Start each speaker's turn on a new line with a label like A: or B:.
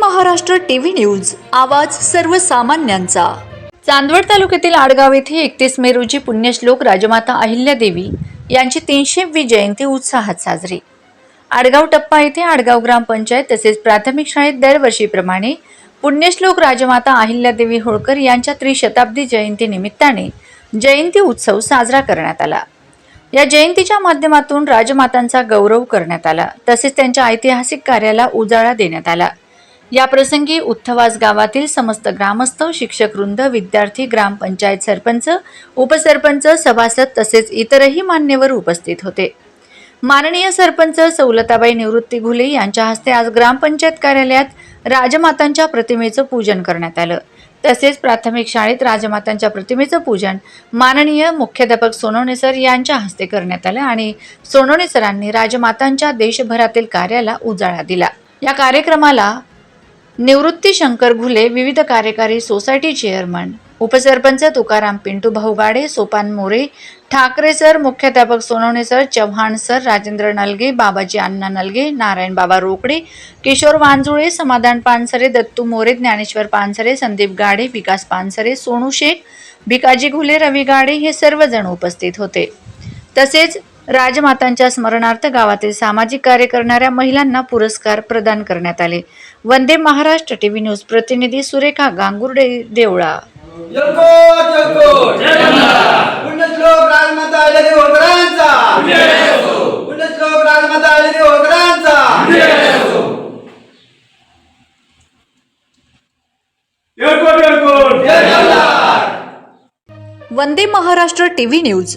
A: Maharashtra TV news आवाज सर्वसामान्यांचा. चांदवड तालुक्यातील आडगाव येथे एकतीस मे रोजी पुण्यश्लोक राजमाता अहिल्यादेवी यांची तीनशेवी जयंती उत्साहात साजरी. आडगाव टप्पा येथे आडगाव ग्रामपंचायत तसेच प्राथमिक शाळेत दरवर्षीप्रमाणे पुण्यश्लोक राजमाता अहिल्यादेवी होळकर यांच्या त्रिशताब्दी जयंती निमित्ताने जयंती उत्सव साजरा करण्यात आला. या जयंतीच्या माध्यमातून राजमातांचा गौरव करण्यात आला तसेच त्यांच्या ऐतिहासिक कार्याला उजाळा देण्यात आला. या प्रसंगी उत्थवास गावातील समस्त ग्रामस्थ शिक्षक वृंद विद्यार्थी ग्रामपंचायत सरपंच उपसरपंच सभासद तसेच इतरही मान्यवर उपस्थित होते. माननीय सरपंच सौलताबाई निवृत्ती घुले यांच्या हस्ते आज ग्रामपंचायत कार्यालयात राजमातांच्या प्रतिमेचं पूजन करण्यात आलं. तसेच प्राथमिक शाळेत राजमातांच्या प्रतिमेचं पूजन माननीय मुख्याध्यापक सोनवणे सर यांच्या हस्ते करण्यात आलं आणि सोनवणे सरांनी राजमातांच्या देशभरातील कार्याला उजाळा दिला. या कार्यक्रमाला निवृत्ती शंकर घुले विविध कार्यकारी सोसायटी चेअरमन उपसरपंच तुकाराम पिंटू भाऊगाडे सोपान मोरे ठाकरे सर मुख्याध्यापक सोनवणे सर चव्हाण सर राजेंद्र नलगे बाबाजी अण्णा नलगे नारायण बाबा रोकडे किशोर वांजुळे समाधान पानसरे दत्तू मोरे ज्ञानेश्वर पानसरे संदीप गाडे विकास पानसरे सोनू शेख भिकाजी घुले रवी गाडे हे सर्वजण उपस्थित होते. तसेच राजमातांच्या स्मरणार्थ गावातील सामाजिक कार्य करणाऱ्या महिलांना पुरस्कार प्रदान करण्यात आले. वंदे महाराष्ट्र टीव्ही न्यूज प्रतिनिधी सुरेखा गांगुर्डे देवळा. वंदे महाराष्ट्र टीव्ही न्यूज